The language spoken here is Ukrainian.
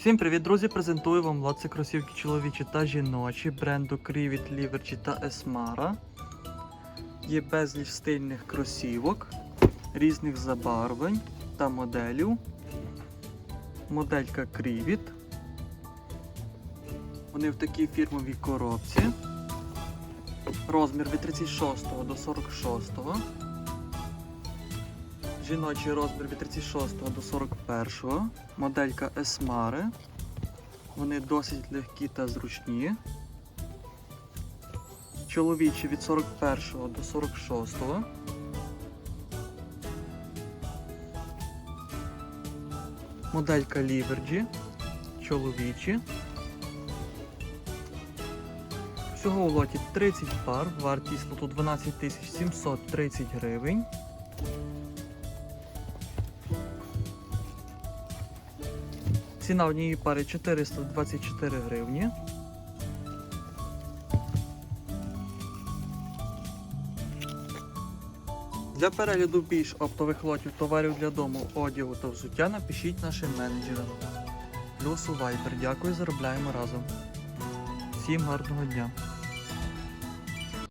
Всім привіт, друзі! Презентую вам лоци кросівки чоловічі та жіночі бренду Крівіт, Ліверчі та Есмара. Є безліч стильних кросівок, різних забарвлень та моделів. Моделька Крівіт. Вони в такій фірмовій коробці. Розмір від 36 до 46. Жіночий розмір від 36 до 41. Моделька Есмари. Вони досить легкі та зручні. Чоловічі від 41 до 46. Моделька Ліверджі. Чоловічі. Всього у лоті 30 пар, вартість лоту 12 730 гривень. Ціна однієї пари 424 гривні. Для перегляду більш оптових лотів товарів для дому, одягу та взуття напишіть нашим менеджерам. Плюс у Viber. Дякую, заробляємо разом. Всім гарного дня!